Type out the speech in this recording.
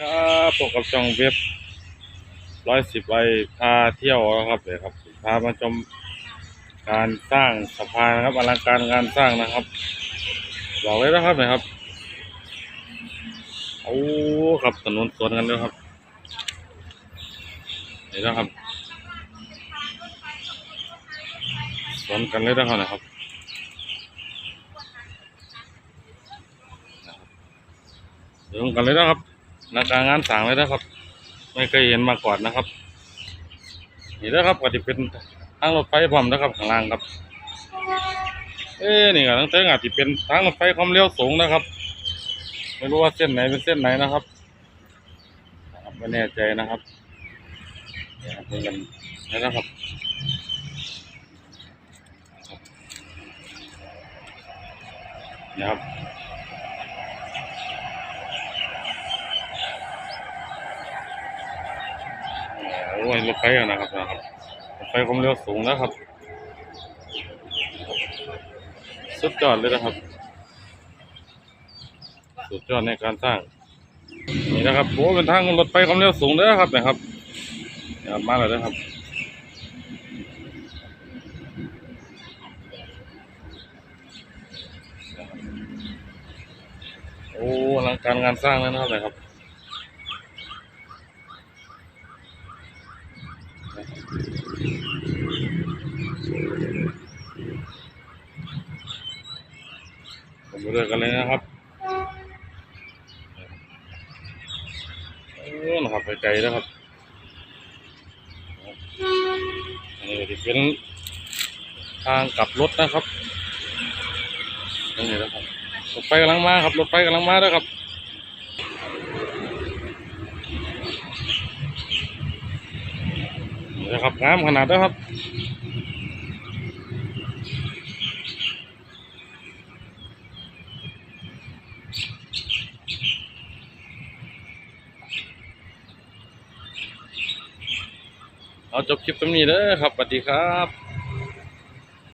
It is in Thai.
ครับพบกับช่องเว็บร้อยสิบใบพาเที่ยวนะครับเดี๋ยวครับพามาชมการสร้างสะพานนะครับอลังการงานสร้างนะครับบอกไว้นะครับเนะครับโอ้ครับถนนสวนกันด้วยครับนี่นะครับสวนกันเลยนะครับนะครับเดินกันเลยนะครับ นักการงานสั่งเลยนะครับ ไม่เคยเห็นมาก่อนนะครับ นี่นะครับก็จะเป็นทางรถไฟพร้อมนะครับข้างล่างครับ เอ้นี่ก็ตั้งแต่อาจจะเป็นทางรถไฟความเร็วสูงนะครับ ไม่รู้ว่าเส้นไหนเป็นเส้นไหนนะครับนะครับไม่แน่ใจนะครับเนี่ยเป็นกันนะครับนะครับ โอ้ยรถไฟอะนะครับนะครับรถไฟความเร็วสูงนะครับ สุดยอดเลยนะครับ สุดยอดในการสร้างนี่นะครับโอ้เป็นทางรถไฟความเร็วสูงเด้อครับนะครับนะครับมาแล้วนะครับโอ้อลังการงานสร้างแล้วนะครับนะครับ ผมเรื่อยกันเลยนะครับโอ้นะครับไปไกลแล้วครับ อันนี้ที่เป็นทางกลับรถนะครับนี่นะครับรถไฟกำลังมาครับ รถไฟกำลังมาแล้วครับ นะครับงามขนาดแล้วครับเอาจบคลิปตรงนี้เด้อครับสวัสดีครับ